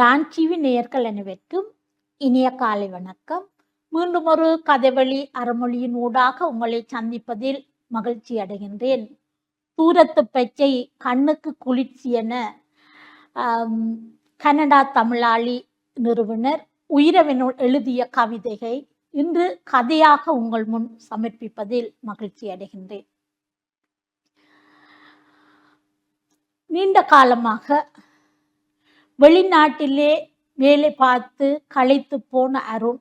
டான்டிவி நேயர்கள் அனைவருக்கும் இனிய காலை வணக்கம். மீண்டும் ஒரு கதைவழி அறமொழியின் ஊடாக உங்களை சந்திப்பதில் மகிழ்ச்சி அடைகின்றேன். தூரத்து பச்சை கண்ணுக்கு குளிர்ச்சி என கனடா தமிழாளி நிறுவனர் உயிரவினுள் எழுதிய கவிதையை இன்று கதையாக உங்கள் முன் சமர்ப்பிப்பதில் மகிழ்ச்சி அடைகின்றேன். நீண்ட காலமாக வெளிநாட்டிலே வேலை பார்த்து களைத்து போன அருண்.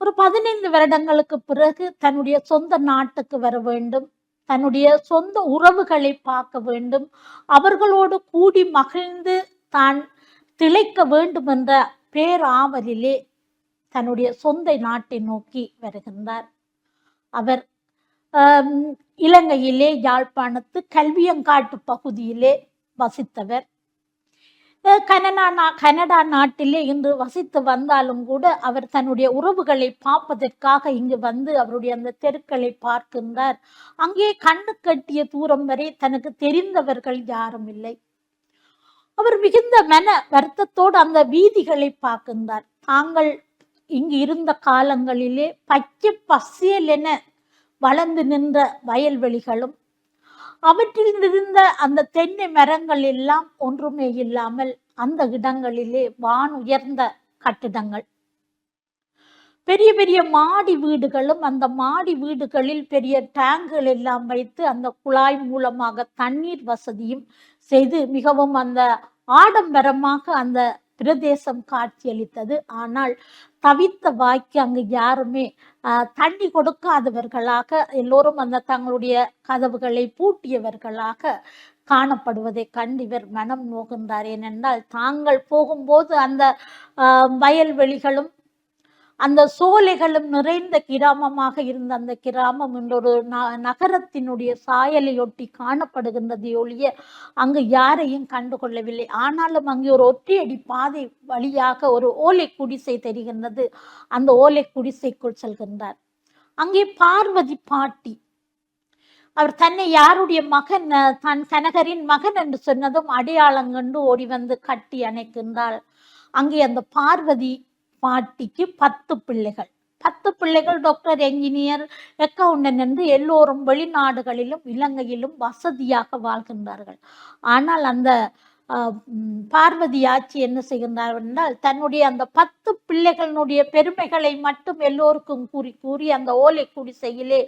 ஒரு பதினைந்து வருடங்களுக்கு பிறகு தன்னுடைய சொந்த நாட்டுக்கு வர வேண்டும். தன்னுடைய சொந்த உறவுகளை பார்க்க வேண்டும். அவர்களோடு கூடி மகிழ்ந்து தான் திளைக்க வேண்டும் என்ற பேராவலிலே தன்னுடைய சொந்த நாட்டை நோக்கி வருகின்றார். அவர் இலங்கையிலே யாழ்ப்பாணத்து கல்வியங்காட்டு பகுதியிலே வசித்தவர். கனடா நா- கனடா நாட்டிலே இன்று வசித்து வந்தாலும் கூட அவர் தன்னுடைய உறவுகளை பார்ப்பதற்காக இங்கு வந்து அவருடைய அந்த தெருக்களை பார்க்கின்றார். அங்கே கண்ணு கட்டிய தூரம் வரை தனக்கு தெரிந்தவர்கள் யாரும் இல்லை. அவர் மிகுந்த மன வருத்தத்தோடு அந்த வீதிகளை பார்க்கின்றார். தாங்கள் இங்கு இருந்த காலங்களிலே பச்சை பசியல் என வளர்ந்து நின்ற வயல்வெளிகளும் அவற்றில் இருந்த அந்த தென்னை மரங்கள் எல்லாம் ஒன்றுமே இல்லாமல் அந்த இடங்களிலே வான் உயர்ந்த கட்டிடங்கள். பெரிய பெரிய மாடி வீடுகளும் அந்த மாடி வீடுகளில் பெரிய டேங்குகள் எல்லாம் வைத்து அந்த குழாய் மூலமாக தண்ணீர் வசதியும் செய்து மிகவும் அந்த ஆடம்பரமாக அந்த பிரதேசம் காட்சியளித்தது. ஆனால் தவித்த வாய்க்கு அங்கு யாருமே தண்ணி கொடுக்காதவர்களாக எல்லோரும் அந்த தங்களுடைய கதவுகளை பூட்டியவர்களாக காணப்படுவதை கண்டு இவர் மனம் நோகின்றார் ஏனென்றால் தாங்கள் போகும்போது அந்த வயல்வெளிகளும் அந்த சோலைகளும் நிறைந்த கிராமமாக இருந்த அந்த கிராமம் இன்றொரு ந- நகரத்தினுடைய சாயலையொட்டி காணப்படுகின்றது ஒழிய அங்கு யாரையும் கண்டுகொள்ளவில்லை ஆனாலும் அங்கே ஒரு ஒற்றையடி பாதை வழியாக ஒரு ஓலை குடிசை தெரிகின்றது. அந்த ஓலை குடிசைக்குள் செல்கின்றார். அங்கே பார்வதி பாட்டி அவர் தன்னை யாருடைய மகன் தன் கனகரின் மகன் என்று சொன்னதும் அடையாளம் கண்டு ஓடி வந்து கட்டி அணைக்கின்றாள். அங்கே அந்த பார்வதி பாட்டிக்கு பத்து பிள்ளைகள். பத்து பிள்ளைகள் டாக்டர் என்ஜினியர் அக்கவுண்டன் என்று எல்லோரும் வெளிநாடுகளிலும் இலங்கையிலும் வசதியாக வாழ்கின்றார்கள். ஆனால் அந்த பார்வதி ஆட்சி என்ன செய்கின்றார் என்றால் தன்னுடைய அந்த பத்து பிள்ளைகளினுடைய பெருமைகளை மட்டும் எல்லோருக்கும் கூறி கூறி அந்த ஓலை குடிசையிலே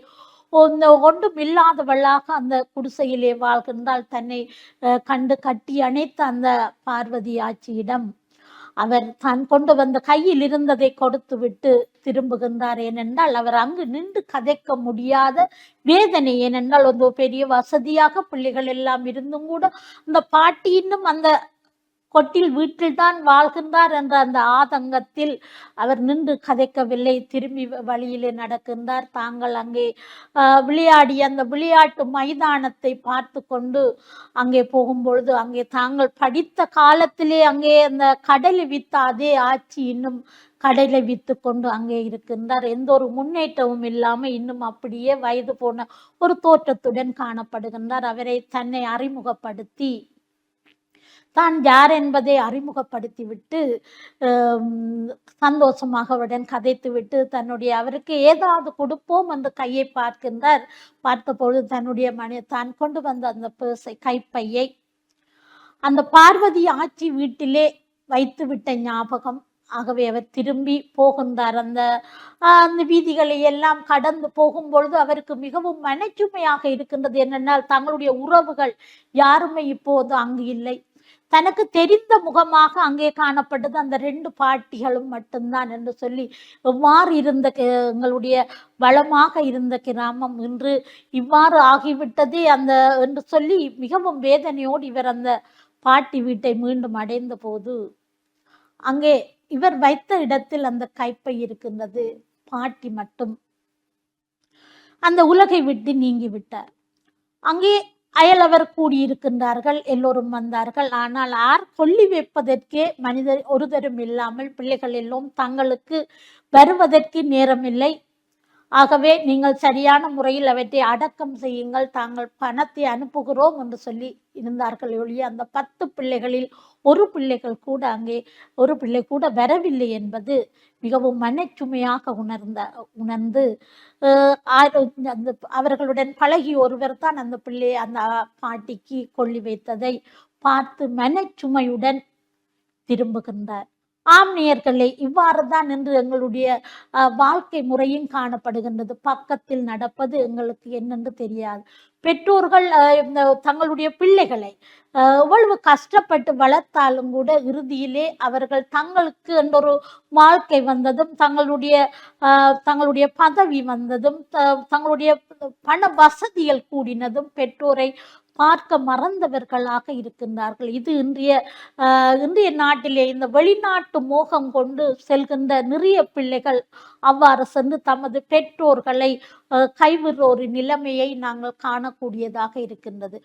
ஒன்றும் இல்லாதவளாக அந்த குடிசையிலே வாழ்கின்றால் தன்னை கண்டு கட்டி அணைத்த அந்த பார்வதி ஆட்சியிடம் அவர் தான் கொண்டு வந்த கையில் இருந்ததை கொடுத்து விட்டு திரும்புகின்றார். ஏனென்றால் அவர் அங்கு நின்று கதைக்க முடியாத வேதனை. ஏனென்றால் ஒரு பெரிய வசதியாக பிள்ளைகள் எல்லாம் இருந்தும் கூட அந்த பாட்டி இன்னும் அந்த கொட்டில் வீட்டில் தான் வாழ்கின்றார் என்ற அந்த ஆதங்கத்தில் அவர் நின்று கதைக்கவில்லை. திரும்பி வ- வழியிலே நடக்கின்றார். தாங்கள் அங்கே விளையாடி அந்த விளையாட்டு மைதானத்தை பார்த்து கொண்டு அங்கே போகும்பொழுது அங்கே தாங்கள் படித்த காலத்திலே அங்கே அந்த கடலை வித்த அதே ஆட்சி இன்னும் கடலை வித்து கொண்டு அங்கே இருக்கின்றார். எந்த ஒரு முன்னேற்றமும் இல்லாமல் இன்னும் அப்படியே வயது போன ஒரு தோற்றத்துடன் காணப்படுகின்றார். அவரை தன்னை அறிமுகப்படுத்தி தான் யார் என்பதை அறிமுகப்படுத்திவிட்டு சந்தோஷமாகவுடன் கதைத்துவிட்டு சந்தோஷமாக தன்னுடைய அவருக்கு ஏதாவது கொடுப்போம் அந்த கையை பார்க்கின்றார். பார்த்தபொழுது தன்னுடைய மணி தான் கொண்டு வந்த அந்த பேசை கைப்பையை அந்த பார்வதி ஆட்சி வீட்டிலே வைத்துவிட்ட ஞாபகம். ஆகவே அவர் திரும்பி போகின்றார். அந்த அந்த வீதிகளை எல்லாம் கடந்து போகும்பொழுது அவருக்கு மிகவும் மனச்சுமையாக இருக்கின்றது. என்னென்னால் தங்களுடைய உறவுகள் யாருமே இப்போது அங்கு இல்லை. தனக்கு தெரிந்த முகமாக அங்கே காணப்பட்டது. அந்த ரெண்டு பாட்டிகளும் மட்டும்தான் என்று சொல்லி எவ்வாறு இருந்த எங்களுடைய வளமாக இருந்த கிராமம் இன்று இவ்வாறு ஆகிவிட்டதே அந்த என்று சொல்லி மிகவும் வேதனையோடு இவர் அந்த பாட்டி வீட்டை மீண்டும் அடைந்த போது அங்கே இவர் வைத்த இடத்தில் அந்த கைப்பை இருக்கின்றது. பாட்டி மட்டும். அந்த உலகை விட்டு நீங்கி விட்டார். அங்கே அயலவர் கூடியிருக்கின்றார்கள் எல்லோரும் வந்தார்கள். ஆனால் ஆர் கொல்லி வைப்பதற்கே மனிதர் ஒருதரும் இல்லாமல் பிள்ளைகள் எல்லாம் தங்களுக்கு வருவதற்கு நேரமில்லை. ஆகவே நீங்கள் சரியான முறையில் அவற்றை அடக்கம் செய்யுங்கள். தாங்கள் பணத்தை அனுப்புகிறோம் என்று சொல்லி இருந்தார்கள் ஒழிய அந்த பத்து பிள்ளைகளில் ஒரு பிள்ளைகள் கூட அங்கே ஒரு பிள்ளை கூட வரவில்லை என்பது மிகவும் மனச்சுமையாக உணர்ந்த உணர்ந்து அந்த அவர்களுடன் பழகி ஒருவர் தான் அந்த பிள்ளை அந்த பாட்டிக்கு கொள்ளி வைத்ததை பார்த்து மனச்சுமையுடன் திரும்புகின்றார். ஆம் நேயர்களே இவ்வாறு தான் இன்று எங்களுடைய அஹ், வாழ்க்கை முறையும் காணப்படுகின்றது. பக்கத்தில் நடப்பது எங்களுக்கு என்னென்று தெரியாது. பெற்றோர்கள் இந்த தங்களுடைய பிள்ளைகளை எவ்வளவு கஷ்டப்பட்டு வளர்த்தாலும் கூட இறுதியிலே அவர்கள் தங்களுக்கு என்றொரு வாழ்க்கை வந்ததும் தங்களுடைய தங்களுடைய பதவி வந்ததும் த- தங்களுடைய பண வசதிகள் கூடினதும் பெற்றோரை பார்க்க மறந்தவர்களாக இருக்கின்றார்கள். இது இன்றைய இன்றைய நாட்டிலே இந்த வெளிநாட்டு மோகம் கொண்டு செல்கின்ற நிறைய பிள்ளைகள் அவ்வாறு சென்று தமது பெற்றோர்களை கைவிடுற ஒரு நிலைமையை நாங்கள் காணக்கூடியதாக இருக்கின்றது.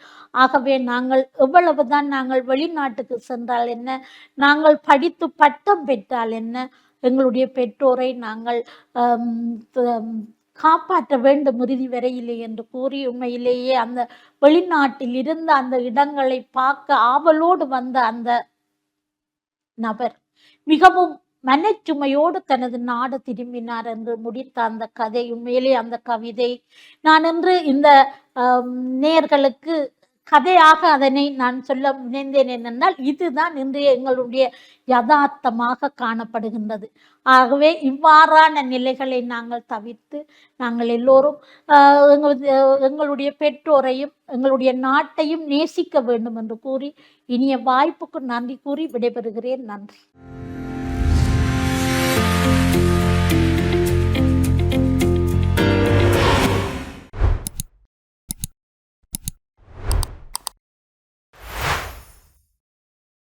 ஆகவே நாங்கள் எவ்வளவுதான் நாங்கள் வெளிநாட்டுக்கு சென்றால் என்ன நாங்கள் படித்து பட்டம் பெற்றால் என்ன எங்களுடைய பெற்றோரை நாங்கள் காப்பாற்ற வேண்டும் இறுதி வரையிலே என்று கூறி உண்மையிலேயே அந்த வெளிநாட்டில் இருந்த அந்த இடங்களை பார்க்க ஆவலோடு வந்த அந்த நபர். மிகவும் மனச்சுமையோடு தனது நாடு திரும்பினார் என்று முடித்த அந்த கதை உண்மையிலே அந்த கவிதை. நான் என்று இந்த நேர்களுக்கு கதையாக அதனை நான் சொல்ல முனைந்தேன் என்னென்றால் இதுதான் இன்றைய எங்களுடைய யதார்த்தமாக காணப்படுகின்றது. ஆகவே இவ்வாறான நிலைகளை நாங்கள் தவிர்த்து நாங்கள் எல்லோரும் எங்களுடைய பெற்றோரையும் எங்களுடைய நாட்டையும் நேசிக்க வேண்டும் என்று கூறி இனிய வாய்ப்புக்கு நன்றி கூறி விடைபெறுகிறேன். நன்றி.